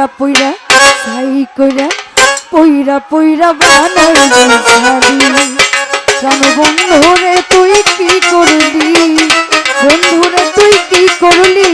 পইরা পইরা সাই কইরা, পইরা পইরা বানাই জানো বন্ধু রে তুই কি করলি? বন্ধু রে তুই কি করলি?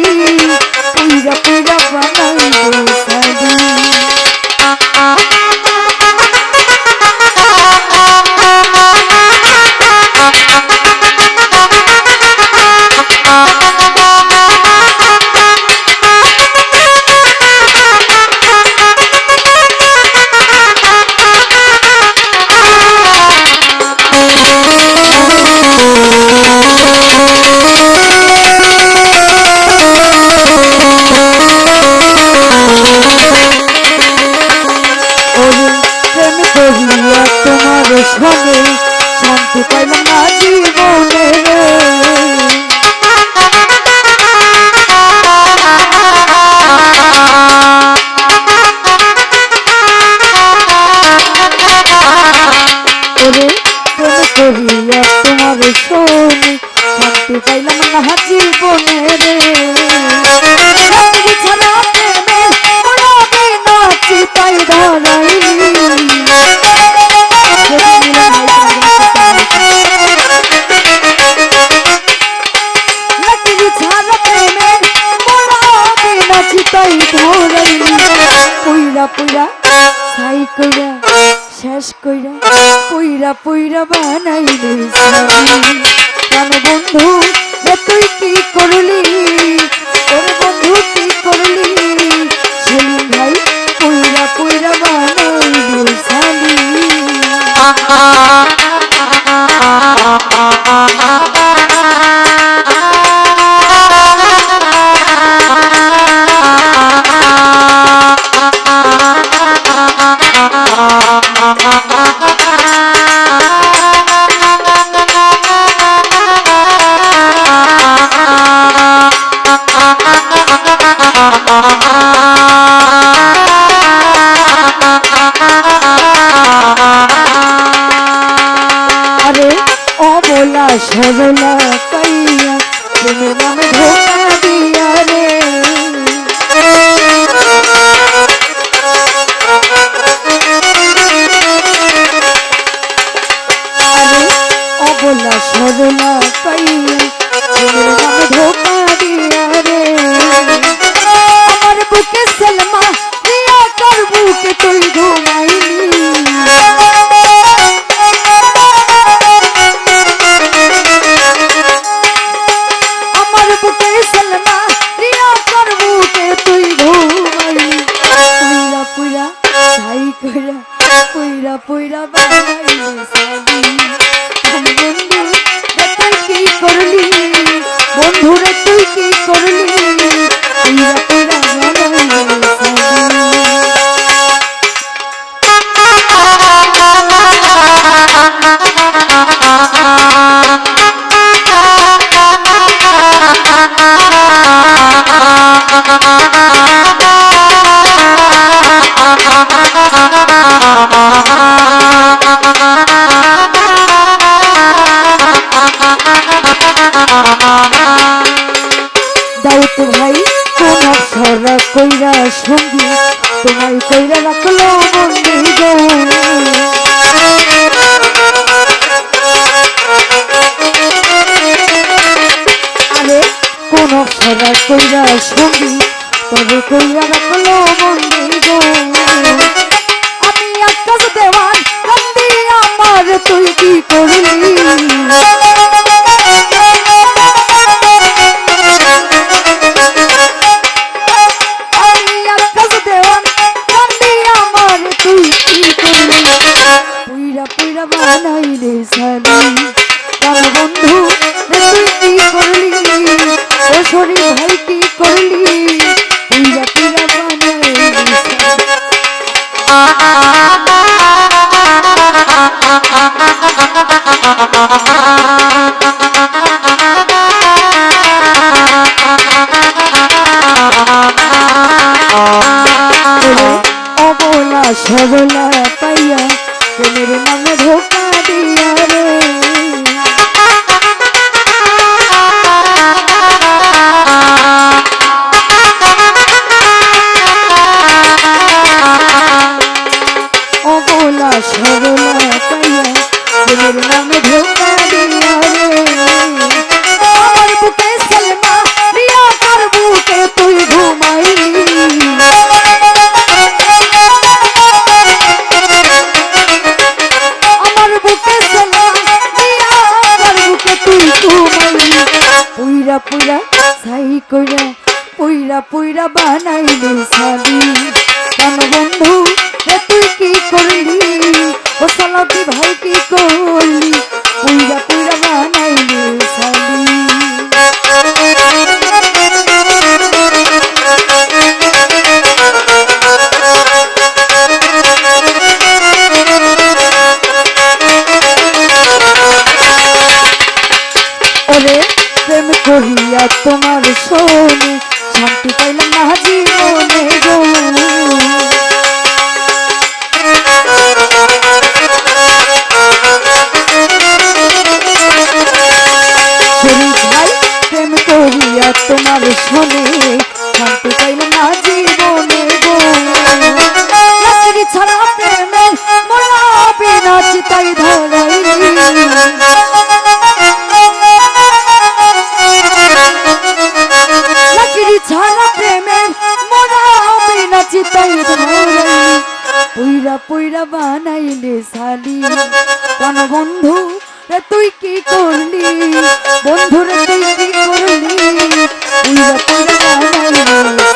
কইরা শেষ কইরা পুইরা পুইরা বানাই কেন বন্ধু তুই কি করলি? ধরা কইরা সঙ্গী তবে কইরা রাখল বন্দি গো আমি আকাশ দেওয়ান কান্দি আমার তুই কি করলি? বানাইলে বন্ধু তুই কি করলি? ও শরীর ভাই কি করলি? পিঞ্জা পিঞ্জা অবলা সরল নামে ধোকা দিয়া রে আমার বুকে সেলমা, রিয়া তোর বুকে তুই ঘুমাইলি। আমার পুইরা পুইরা সাই কইরা বন্ধু? সালাউদ্দি ভাই কি করলি পুইরা পুইরা বানাইলি তোমার শোনে শান্তি পাইলাম বিনা চিতাই ধরাইলি লাকড়ি ছাড়া প্রেমের মোরা বিনা চিতাই ধরাইলি পুইরা পুইরা বানাইলে সালি কোন বন্ধু রে তুই কি করলি? বন্ধু রে তুই কি করলি? পুইরা পুইরা বানাইলে